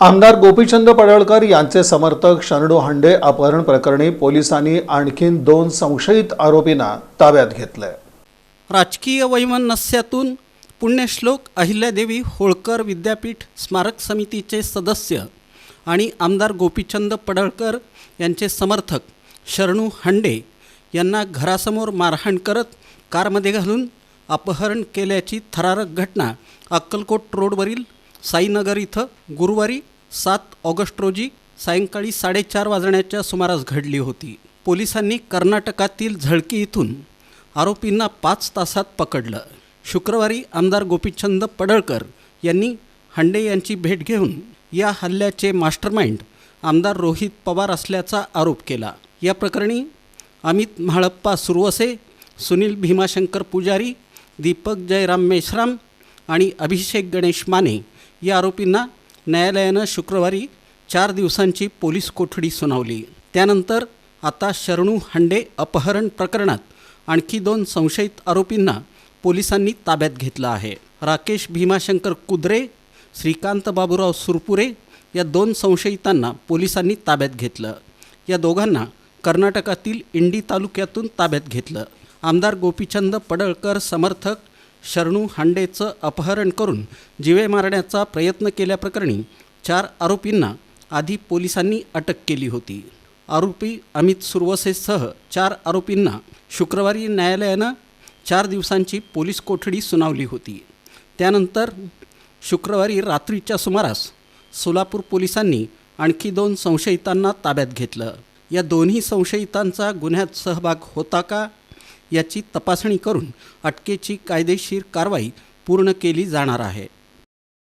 आमदार गोपीचंद पडळकर यांचे समर्थक शरणू हांडे अपहरण प्रकरणी पोलिसांनी आणखीन दोन संशयित आरोपींना ताब्यात घेतलंय. राजकीय वैमनस्यातून पुण्यश्लोक अहिल्यादेवी होळकर विद्यापीठ स्मारक समितीचे सदस्य आणि आमदार गोपीचंद पडळकर यांचे समर्थक शरणू हांडे यांना घरासमोर मारहाण करत कारमध्ये घालून अपहरण केल्याची थरारक घटना अक्कलकोट रोडवरील साईनगर इथं गुरुवारी सात ऑगस्ट रोजी सायंकाळी साडेचार वाजण्याच्या सुमारास घडली होती. पोलिसांनी कर्नाटकातील झळकी इथून आरोपींना पाच तासात पकडलं. शुक्रवारी आमदार गोपीचंद पडळकर यांनी हांडे यांची भेट घेऊन या हल्ल्याचे मास्टरमाइंड आमदार रोहित पवार असल्याचा आरोप केला. या प्रकरणी अमित म्हाळप्पा सुरवसे सुनील भीमाशंकर पुजारी दीपक जयराम मेश्राम आणि अभिषेक गणेश माने या आरोपींना न्यायालयानं शुक्रवारी चार दिवसांची पोलीस कोठडी सुनावली. त्यानंतर आता शरणू हांडे अपहरण प्रकरणात आणखी दोन संशयित आरोपींना पोलिसांनी ताब्यात घेतलं आहे. राकेश भीमाशंकर कुद्रे श्रीकांत बाबूराव सुरपुरे या दोन संशयितांना पोलिसांनी ताब्यात घेतलं. या दोघांना कर्नाटकातील इंडी तालुक्यातून ताब्यात घेतलं. आमदार गोपीचंद पडळकर समर्थक शरणू हांडेचं अपहरण करून जिवे मारण्याचा प्रयत्न केल्याप्रकरणी चार आरोपींना आधी पोलिसांनी अटक केली होती. आरोपी अमित सुरवसेसह चार आरोपींना शुक्रवारी न्यायालयानं चार दिवसांची पोलीस कोठडी सुनावली होती. त्यानंतर शुक्रवारी रात्रीच्या सुमारास सोलापूर पोलिसांनी आणखी दोन संशयितांना ताब्यात घेतलं. या दोन्ही संशयितांचा गुन्ह्यात सहभाग होता का? याची तपासणी करून अटकेची कायदेशीर कारवाई पूर्ण केली जाणार आहे.